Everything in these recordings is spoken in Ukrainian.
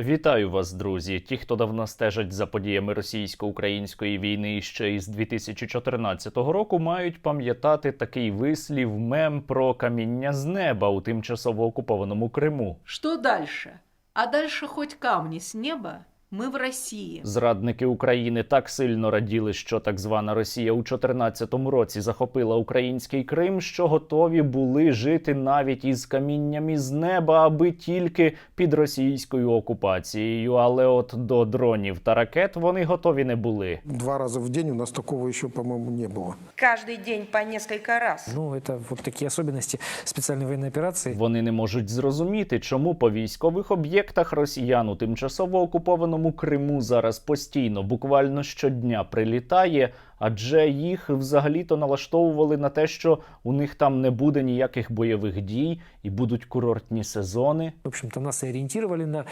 Вітаю вас, друзі! Ті, хто давно стежать за подіями російсько-української війни ще із 2014 року, мають пам'ятати такий вислів мем про каміння з неба у тимчасово окупованому Криму. Що дальше? А дальше хоч камні з неба, мы в России. Зрадники України так сильно раділи, що так звана Росія у 2014 році захопила український Крим, що готові були жити навіть із каміннями з неба, аби тільки під російською окупацією. Але от до дронів та ракет вони готові не були. Два раза в день у нас такого еще, по-моему, не было. каждый день по несколько раз. Ну, это вот такие особенности специальной военной операции. Вони не можуть зрозуміти, чому по військових об'єктах росіян у тимчасово окупованому Криму зараз постійно, буквально щодня прилітає, адже їх взагалі-то налаштовували на те, що у них там не буде ніяких бойових дій і будуть курортні сезони. В общем-то, нас орієнтували на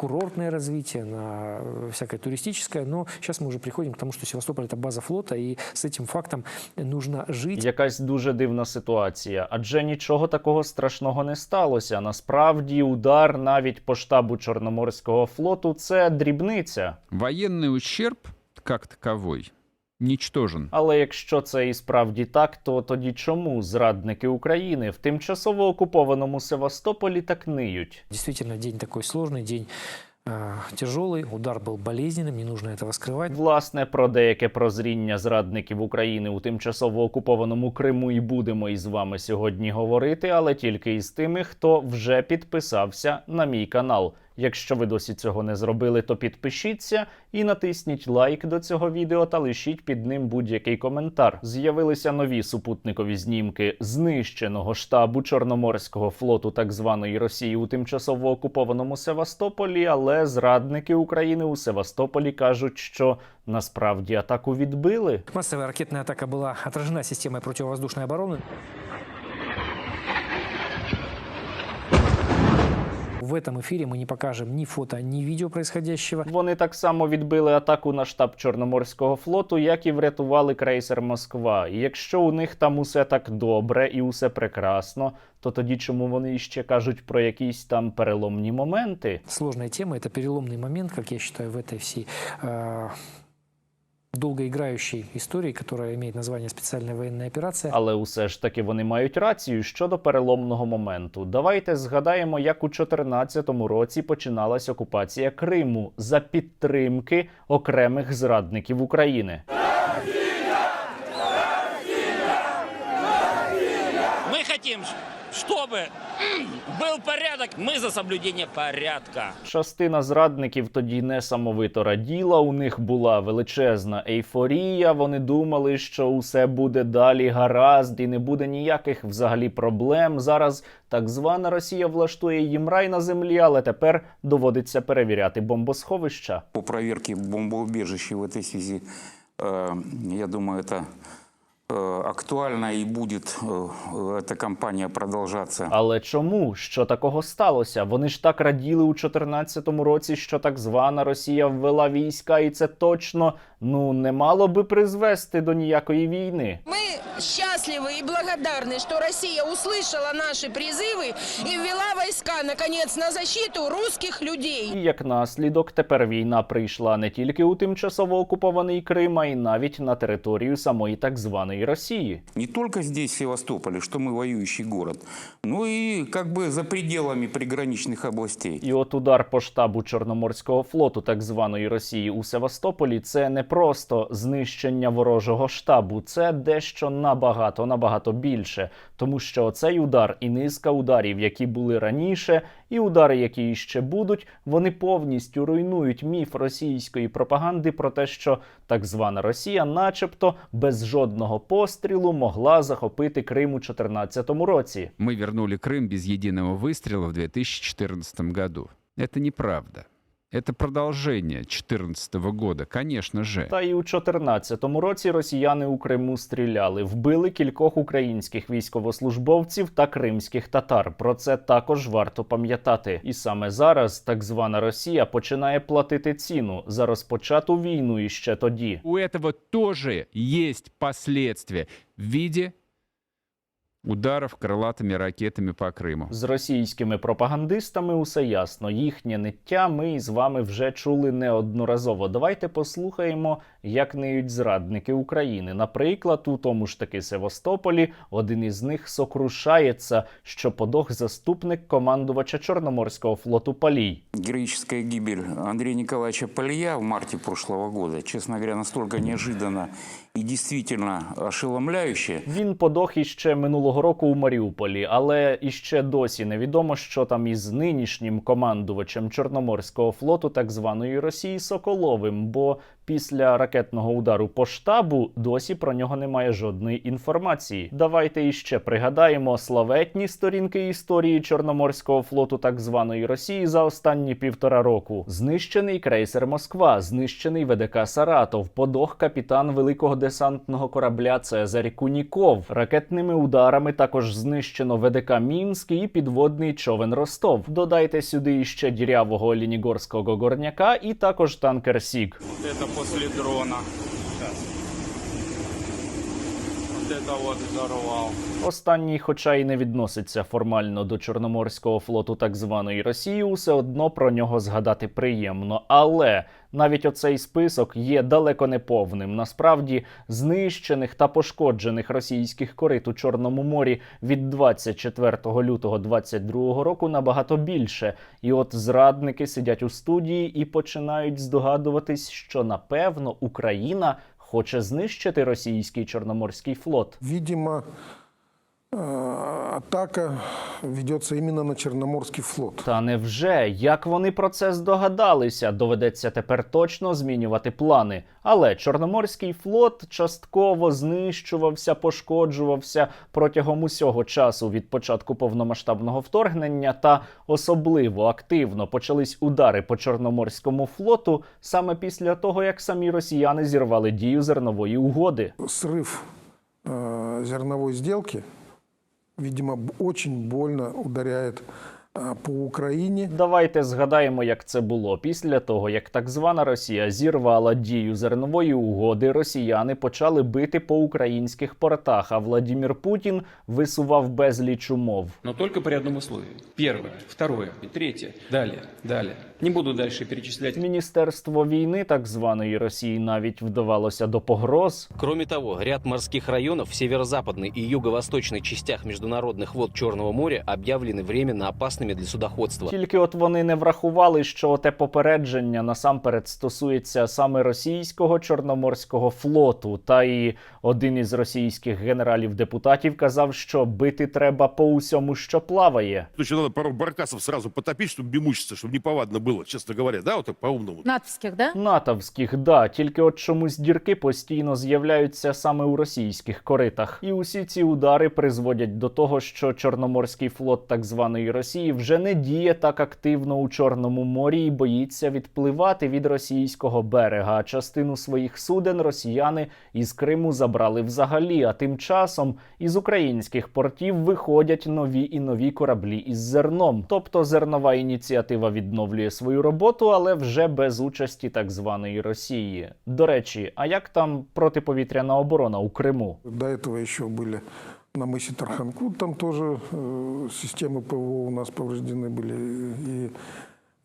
курортное развитие, на э, всякое туристическое, но сейчас мы уже приходим к тому, что Севастополь – это база флота, и с этим фактом нужно жить. Якась дуже дивна ситуація, адже нічого такого страшного не сталося. Насправді, удар навіть по штабу Чорноморського флоту це дрібниця. Военный ущерб, как таковой, ничтожен. Але якщо це і справді так, то тоді чому зрадники України в тимчасово окупованому Севастополі так ниють? Действительно, день такой сложный, день э, тяжелый, удар был болезненным, не нужно этого скрывать. Власне, про деяке прозріння зрадників України у тимчасово окупованому Криму і будемо із вами сьогодні говорити, але тільки із тими, хто вже підписався на мій канал. Якщо ви досі цього не зробили, то підпишіться і натисніть лайк до цього відео та лишіть під ним будь-який коментар. З'явилися нові супутникові знімки знищеного штабу Чорноморського флоту так званої Росії у тимчасово окупованому Севастополі, але зрадники України у Севастополі кажуть, що насправді атаку відбили. Массовая ракетная атака была отражена системой противовоздушной обороны. В этом эфире мы не покажем ни фото, ни видео происходящего. Вони так само відбили атаку на штаб Чорноморського флоту, як і врятували крейсер Москва. І якщо у них там усе так добре і усе прекрасно, то тоді чому вони іще кажуть про якісь там переломні моменти? Сложная тема, это переломный момент, как я считаю, в этой всей э, долгоиграющей історії, яка має названня спеціальна воєнна операція. Але усе ж таки вони мають рацію щодо переломного моменту. Давайте згадаємо, як у 2014 році починалась окупація Криму за підтримки окремих зрадників України. Мы хотим, чтобы был порядок. Мы за соблюдение порядка. Частина зрадників тоді несамовито раділа. У них була величезна ейфорія. Вони думали, що усе буде далі гаразд і не буде ніяких взагалі проблем. Зараз так звана Росія влаштує їм рай на землі, але тепер доводиться перевіряти бомбосховища. По проверке бомбоубежища в этой связи, э, я думаю, это э, актуально и будет э, эта кампания продолжаться. Але чому? Що такого сталося? Вони ж так раділи у 2014 році, що так звана Росія ввела війська, і це точно ну не мало би призвести до ніякої війни. Мы счастливы и благодарны, что Россия услышала наши призывы и ввела войска, наконец, на защиту русских людей. І як наслідок, тепер війна прийшла не тільки у тимчасово окупований Крим, а й навіть на територію самої так званої Росії. Не только здесь, в Севастополе, что мы воюющий город, но и как бы за пределами приграничных областей. І от удар по штабу Чорноморського флоту так званої Росії у Севастополі це не просто знищення ворожого штабу, це дещо набагато набагато більше, тому що цей удар і низка ударів, які були раніше, і удари, які ще будуть, вони повністю руйнують міф російської пропаганди про те, що так звана Росія, начебто, без жодного пострілу могла захопити Крим у 2014 році. Мы вернули Крым без единого выстрела в 2014 году. Это неправда. Это продолжение 2014 года, конечно же. Та й у 2014 році росіяни у Криму стріляли, вбили кількох українських військовослужбовців та кримських татар. Про це також варто пам'ятати. І саме зараз так звана Росія починає платити ціну за розпочату війну іще тоді. У этого тоже есть последствия в виде ударов крылатыми ракетами по Крыму. З російськими пропагандистами усе ясно. Їхнє ниття ми із вами вже чули неодноразово. Давайте послухаємо, як ниють зрадники України. Наприклад, у тому ж таки Севастополі один із них сокрушається, що подох заступник командувача Чорноморського флоту Палій. Героическая гибель Андрея Николаевича Полия в марте прошлого года, честно говоря, настолько неожиданно и действительно ошеломляюще. Він подох іще минулого року у Маріуполі, але іще досі невідомо, що там із нинішнім командувачем Чорноморського флоту так званої Росії Соколовим. Бо після ракетного удару по штабу досі про нього немає жодної інформації. Давайте іще пригадаємо славетні сторінки історії Чорноморського флоту так званої Росії за останні півтора року. Знищений крейсер Москва, знищений ВДК Саратов, подох капітан великого десантного корабля Цезарь Куніков. Ракетними ударами також знищено ВДК Мінськ і підводний човен Ростов. Додайте сюди іще дірявого лінігорського горняка і також танкер Сіг. После дрона. Останній, хоча й не відноситься формально до Чорноморського флоту так званої Росії, усе одно про нього згадати приємно. Але навіть оцей список є далеко не повним. Насправді, знищених та пошкоджених російських корит у Чорному морі від 24 лютого 22 року набагато більше. І от зрадники сидять у студії і починають здогадуватись, що напевно Україна хоче знищити російський чорноморський флот. Видимо, э, атака ведется именно на Черноморский флот. Та невже як вони про це здогадалися? Доведеться тепер точно змінювати плани. Але Чорноморський флот частково знищувався, пошкоджувався протягом усього часу від початку повномасштабного вторгнення, та особливо активно почались удари по Чорноморському флоту саме після того, як самі росіяни зірвали дію зернової угоди. Срыв э, зерновой сделки, видимо, очень больно ударяет по Украине. Давайте згадаємо, як це було. Після того, як так звана Росія зірвала дію зернової угоди, росіяни почали бити по українських портах. А Владімір Путін висував безліч умов. Но только при одном условии. Первое, второе и третье. Далее, далее. Не буду дальше перечислять. Міністерство війни так званої Росії навіть вдавалося до погроз. Кроме того, ряд морских районов в северо-западной и юго-восточной частях международных вод Черного моря объявлены временно опасными для судоходства. Тільки от вони не врахували, що те попередження насамперед стосується саме російського чорноморського флоту. Та і один із російських генералів-депутатів казав, що бити треба по усьому, що плаває. Значит, надо пару баркасов сразу потопить, чтобы не мучиться, чтобы неповадно было, честно говоря, да, вот так по-умному. Натовских, да? Натовських, да, тільки от чомусь дірки постійно з'являються саме у російських коритах. І усі ці удари призводять до того, що Чорноморський флот так званої Росії вже не діє так активно у Чорному морі і боїться відпливати від російського берега. А частину своїх суден росіяни із Криму забрали взагалі. А тим часом із українських портів виходять нові і нові кораблі із зерном. Тобто зернова ініціатива відновлює свою роботу, але вже без участі так званої Росії. До речі, а як там протиповітряна оборона у Криму? До этого еще были на мысе Тарханкут, там тоже э, системы ПВО у нас повреждены были. И, э,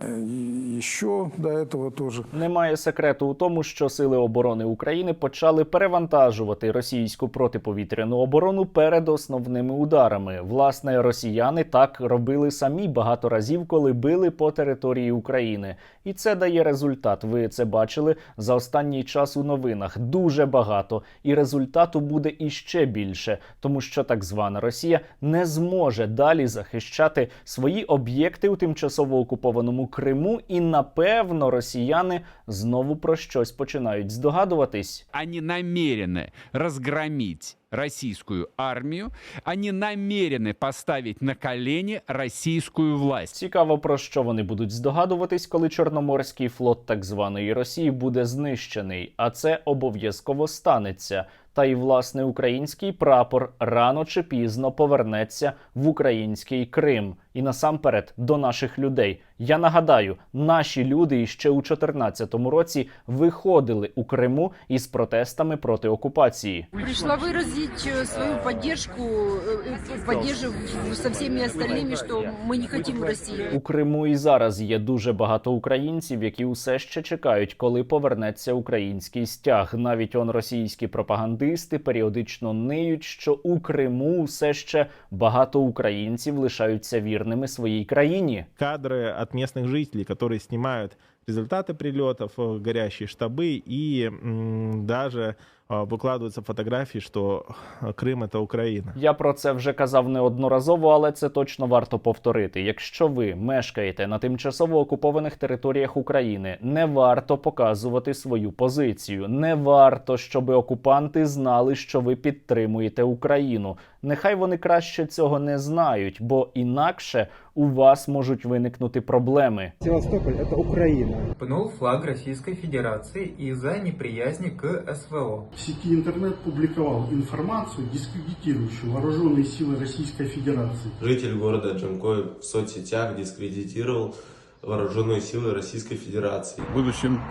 и еще до этого тоже. Немає секрету у тому, що сили оборони України почали перевантажувати російську протиповітряну оборону перед основними ударами. Власне, росіяни так робили самі багато разів, коли били по території України, і це дає результат. Ви це бачили за останній час у новинах. Дуже багато, і результату буде іще більше, тому що так звана Росія не зможе далі захищати свої об'єкти у тимчасово окупованому Криму, і напевно росіяни знову про щось починають здогадуватись. Ані намерены разгромить российскую армию, они намерены поставить на колени российскую власть. Цікаво, про що вони будуть здогадуватись, коли Чорноморський флот так званої Росії буде знищений, а це обов'язково станеться. Та й власне український прапор рано чи пізно повернеться в український Крим і насамперед до наших людей. Я нагадаю, наші люди іще у 2014 році виходили у Криму із протестами проти окупації. Пришла выразить выразить э, свою поддержку, э, э, поддержив со всеми остальными, что мы не хотим Россию. У Криму і зараз є дуже багато українців, які усе ще чекають, коли повернеться український стяг. Навіть он російські пропагандисти періодично ниють, що у Криму все ще багато українців лишаються вірними своїй країні. кадры от местных жителей, которые снимают результаты прилетов, э, горящие штабы и м, даже э, выкладываются фотографии, что э, Крым это Украина. Я про це вже казав неодноразово, але це точно варто повторити. Якщо ви мешкаєте на тимчасово окупованих територіях України, не варто показувати свою позицію. Не варто, щоб окупанти знали, що ви підтримуєте Україну. Нехай вони краще цього не знають, бо інакше у вас можуть виникнути проблеми. Севастополь – это Украина. Пнул флаг Российской Федерации из-за неприязни к СВО. В сети интернет публиковал информацию, дискредитирующую вооруженные силы Российской Федерации. Житель города Джанкой в соцсетях дискредитировал вооруженные силы Российской Федерации. В будущем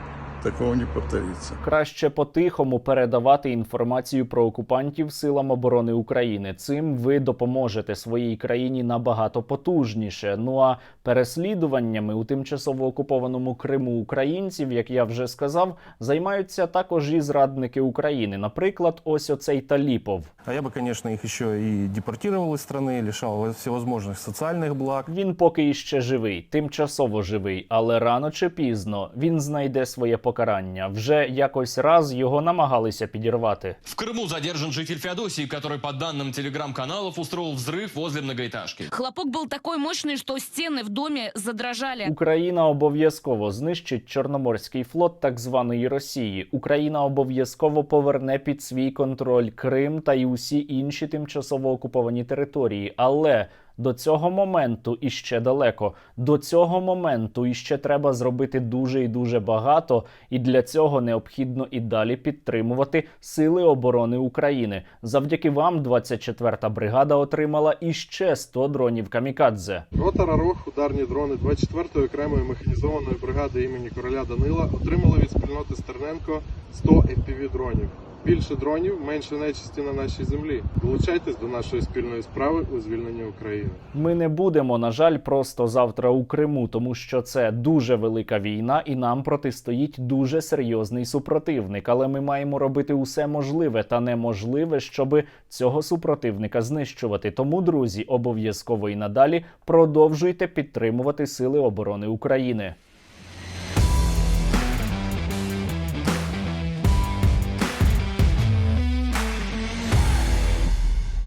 такого не повторится. Краще по-тихому передавати інформацію про окупантів силам оборони України. Цим ви допоможете своїй країні набагато потужніше. Ну а переслідуваннями у тимчасово окупованому Криму українців, як я вже сказав, займаються також і зрадники України. Наприклад, ось оцей Таліпов. А я бы, конечно, их еще и депортировал из страны, лишал всевозможных социальных благ. Він поки іще живий, тимчасово живий, але рано чи пізно він знайде своє покарання. Вже якось раз його намагалися підірвати. В Крыму задержан житель Феодосии, который, по данным телеграм-каналов, устроил взрыв возле многоэтажки. Хлопок был такой мощный, что стены в доме задрожали. Україна обов'язково знищить Чорноморський флот так званої Росії. Україна обов'язково поверне під свій контроль Крим та й усі інші тимчасово окуповані території. Але до цього моменту іще далеко. До цього моменту іще треба зробити дуже і дуже багато, і для цього необхідно і далі підтримувати сили оборони України. Завдяки вам 24-та бригада отримала іще 100 дронів камікадзе. Рота Рарох, ударні дрони 24-ї окремої механізованої бригади імені короля Данила отримали від спільноти Стерненко 100 FPV дронів. Більше дронів, менше нечисті на нашій землі. Долучайтесь до нашої спільної справи у звільненні України. Ми не будемо, на жаль, просто завтра у Криму, тому що це дуже велика війна, і нам протистоїть дуже серйозний супротивник. Але ми маємо робити усе можливе та неможливе, щоб цього супротивника знищувати. Тому, друзі, обов'язково і надалі продовжуйте підтримувати сили оборони України.